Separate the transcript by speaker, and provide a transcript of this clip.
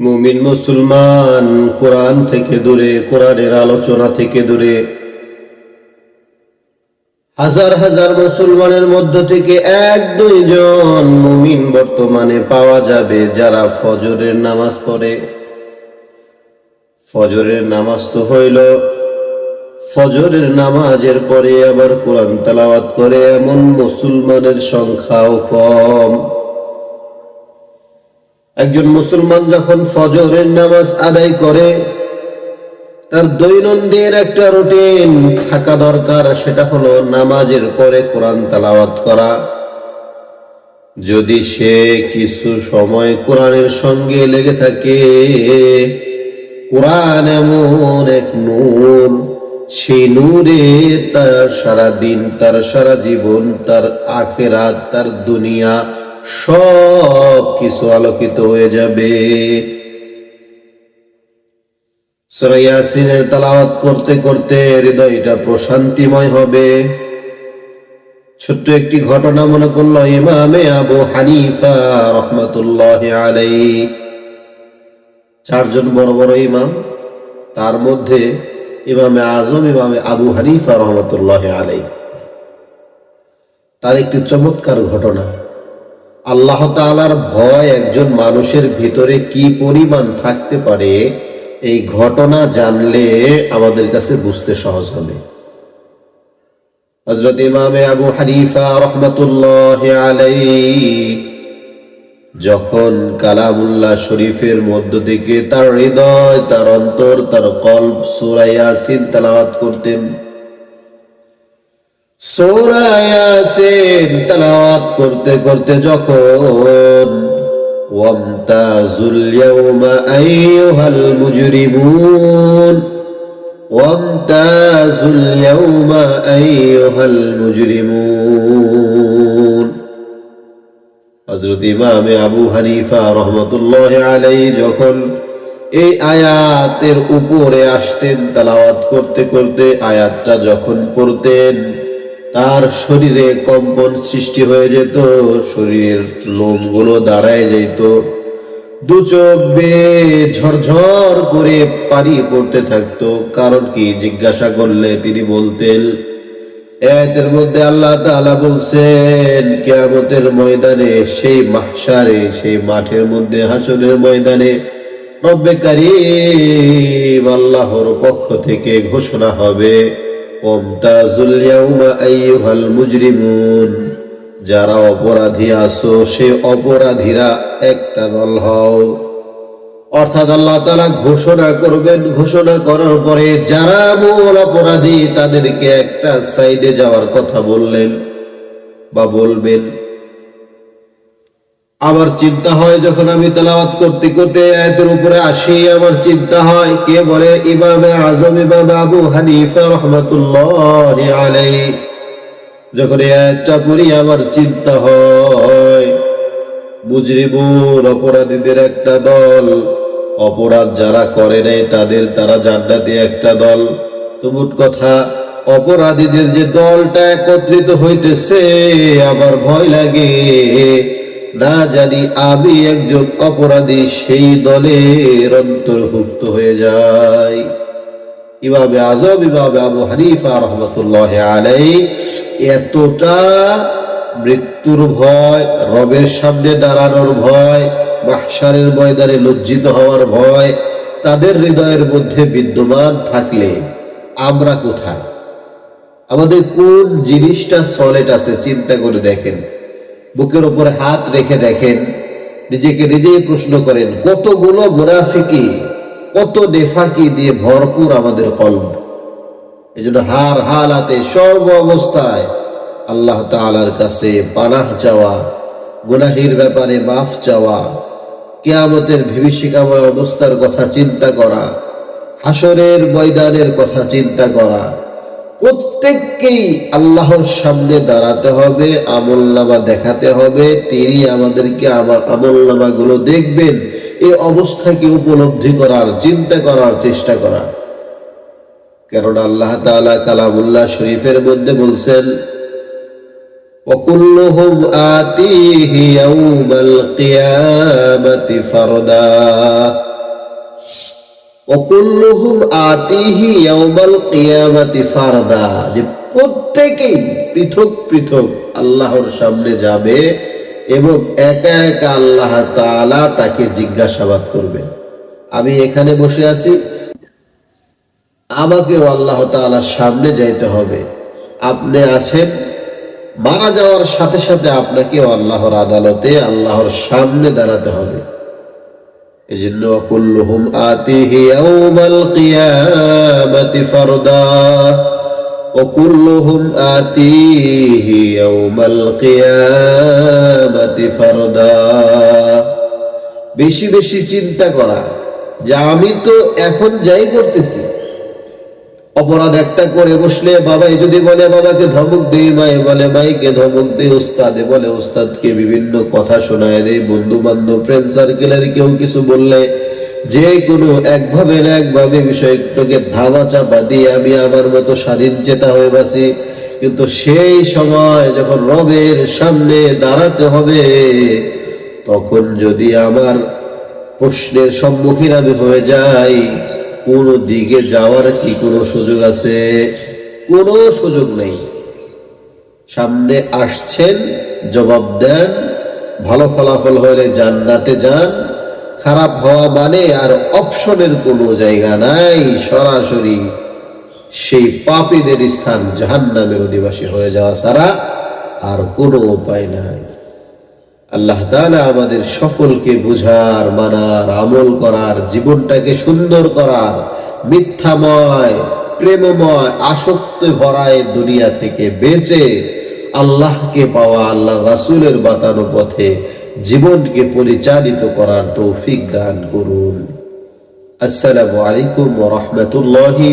Speaker 1: মুমিন মুসলমান কোরআন থেকে দূরে, কোরআনের আলোচনা থেকে দূরে। হাজার হাজার মুসলমানের মধ্য থেকে এক দুইজন মুমিন বর্তমানে পাওয়া যাবে যারা ফজরের নামাজ পড়ে। ফজরের নামাজ তো হইল, ফজরের নামাজের পরে আবার কোরআন তালাওয়াত করে এমন মুসলমানের সংখ্যাও কম। একজন মুসলমান যখন ফজরের নামাজ আদায় করে, তার দৈনন্দিন একটা রুটিন থাকা দরকার, সেটা হলো নামাজের পরে কোরআন তালাওয়াত করা। যদি সে কিছু সময় কোরআনের সঙ্গে লেগে থাকে, কোরআন এমন এক নূর, সেই নূরে তার সারা দিন তার সারা জীবন, তার আখেরাত, তার দুনিয়া সব কিছু আলোকিত হয়ে যাবে। সরাইয়াসিনের তালাওয়াত করতে করতে হৃদয়টা প্রশান্তিময় হবে। ছোট্ট একটি ঘটনা মনে পড়ল, ইমামে আবু হানিফা রহমতুল্লাহ আলাই চারজন বড় বড় ইমাম, তার মধ্যে ইমামে আজম, ইমামে আবু হানিফা রহমতুল্লাহ আলাই তার একটি চমৎকার ঘটনা। আল্লাহ তাআলার ভয় একজন মানুষের ভিতরে কি পরিমাণ থাকতে পারে, এই ঘটনা জানলে আমাদের কাছে বুঝতে সহজ হবে। হজরত ইমামে আবু হানিফা রহমতুল্লাহ যখন কালামুল্লাহ শরীফের মধ্য থেকে তার হৃদয়, তার অন্তর, তার কল্প সুরাইয়াসিন তালাওয়াত করতেন সোরায়াসিন তালাওয়াত করতে করতে যখন, ওয়ামতাজুল ইয়াউমা আইয়ুহাল মুজরিমুন, ওয়ামতাজুল ইয়াউমা আইয়ুহাল মুজরিমুন। হযরত ইমামে আবু হানিফা রহমতুল্লাহ আলাইহি যখন এই আয়াতের উপরে আসতেন, তালাওয়াত করতে করতে আয়াতটা যখন পড়তেন তার শরীরে কম্পন সৃষ্টি হয়ে যেত, শরীরের লোমগুলো দাঁড়ায় যেত। দু চোখ বেয়ে ঝরঝর করে পানি পড়তে থাকতো। কারণ কি? জিজ্ঞাসা করলে তিনি বলতেন, এদের মধ্যে আল্লাহ তাআলা বলছেন, কেয়ামতের ময়দানে, সেই মাহশারে, সেই মাঠের মধ্যে হাসনের ময়দানে রব্বে আল্লাহর পক্ষ থেকে ঘোষণা হবে। যারা অপরাধী আছো, সে অপরাধীরা একটা দল হও। অর্থাৎ আল্লাহ তারা ঘোষণা করবেন, ঘোষণা করার পরে যারা মূল অপরাধী, তাদেরকে একটা সাইডে যাওয়ার কথা বললেন বা বলবেন। আমার চিন্তা হয় যখন আমি তেলাওয়াত করতে করতে আয়াতের উপরে আসি, আমার চিন্তা হয়, কে বলে? ইমামে আজম, ইমাম আবু হানিফা রহমাতুল্লাহ আলাই যখন এই আয়াতটা পড়ি, আমার চিন্তা হয় মুজরিমুর অপরাধীদের একটা দল, অপরাধ যারা করে নাই, তাদের তারা জান্নাতি একটা দল। তো কথা, অপরাধীদের যে দলটা একত্রিত হইতেছে, আমার ভয় লাগে। না জানি আমি একজন অপরাধী, সেই দলের অন্তর্ভুক্ত হয়ে যাই। ইমামে আজম, ইমামে আবু হানিফা রহমতুল্লাহ আলাই এতটা মৃত্যুর ভয়, রবের সামনে দাঁড়ানোর ভয় মাহসারের ময়দানে লজ্জিত হওয়ার ভয়, তাদের হৃদয়ের মধ্যে বিদ্যমান থাকলে আমরা কোথায়? আমাদের কোন জিনিসটা সলেট আছে, চিন্তা করে দেখেন। বুকের উপরে হাত রেখে দেখেন। নিজেকে নিজেই প্রশ্ন করেন, কতগুলো মুনাফিকি, কত নেফাকি দিয়ে ভরপুর আমাদের কলম এই জন্য হার হালাতে সর্ব অবস্থায় আল্লাহ তালার কাছে পানাহ চাওয়া, গুনাহির ব্যাপারে মাফ চাওয়া, কেয়ামতের ভীষিকাময় অবস্থার কথা চিন্তা করা, হাসরের ময়দানের কথা চিন্তা করা প্রত্যেককেই আল্লাহর সামনে দাঁড়াতে হবে আমল নামা দেখাতে হবে তিনি আমাদেরকে আমার আমল নামাগুলো দেখবেন এই অবস্থাকে উপলব্ধি করার চিন্তা করার চেষ্টা করা কেননা আল্লাহ তাআলা কালামুল্লাহ শরীফের মধ্যে বলছেন وكلهم آتيه يوم القيامة فردا অকুল্লুহুম আতিহি ইয়াউমাল কিয়ামাতি ফারদা। প্রত্যেকেই পৃথক পৃথক আল্লাহর সামনে যাবে এবং একা একা আল্লাহ তাকে জিজ্ঞাসাবাদ করবে। আমি এখানে বসে আছি। আমাকেও আল্লাহ তাআলার সামনে যাইতে হবে। আপনি আছেন, মারা যাওয়ার সাথে সাথে আপনাকেও আল্লাহর আদালতে, আল্লাহর সামনে দাঁড়াতে হবে। এই জন্য কুল্লুহুম আতিহি ইয়াউমাল কিয়ামাতি ফারদা وكلهم آتيه يوم القيامة فردا বেশি বেশি চিন্তা করা যে আমি তো এখন যাই করতেছি অপরাধ একটা করে বসলে বাবাই যদি বলে, বাবাকে ধমক দেই মাই বলে, মাইকে ধমক দেই, ওস্তাদে বলে, ওস্তাদকে বিভিন্ন কথা শোনায় দেয় বন্ধু বান্ধব ফ্রেন্ড সার্কেলের কেউ কিছু বললে যে কোনো একভাবে না একভাবে বিষয়টাকে ধাবা চাপা দিয়ে আমি আমার মতো স্বাধীন চেতা হয়ে বাসি। কিন্তু সেই সময় যখন রবের সামনে দাঁড়াতে হবে, তখন যদি আমার প্রশ্নের সম্মুখীন আমি হয়ে যাই কোন দিকে যাওয়ার কি কোনো সুযোগ আছে? কোনো সুযোগ নেই। সামনে আসছেন, জবাব দেন, ভালো ফলাফল হলে জান্নাতে যান, খারাপ হওয়া মানে আর অপশনের কোনো জায়গা নাই, সরাসরি সেই পাপীদের স্থান জাহান্নামের অধিবাসী হয়ে যাওয়া ছাড়া আর কোনো উপায় নাই। আল্লাহ তাআলা আমাদের সকলকে বুঝার, মানার, আমল করার, জীবনটাকে সুন্দর করার, মিথ্যাময়, প্রেমময়, আসক্ত ভরায় দুনিয়া থেকে বেঁচে আল্লাহকে পাওয়া আল্লাহ রাসূলের বাতানো পথে জীবনকে পরিচালিত করার তৌফিক দান করুন। আসসালামু আলাইকুম রাহমাতুল্লাহি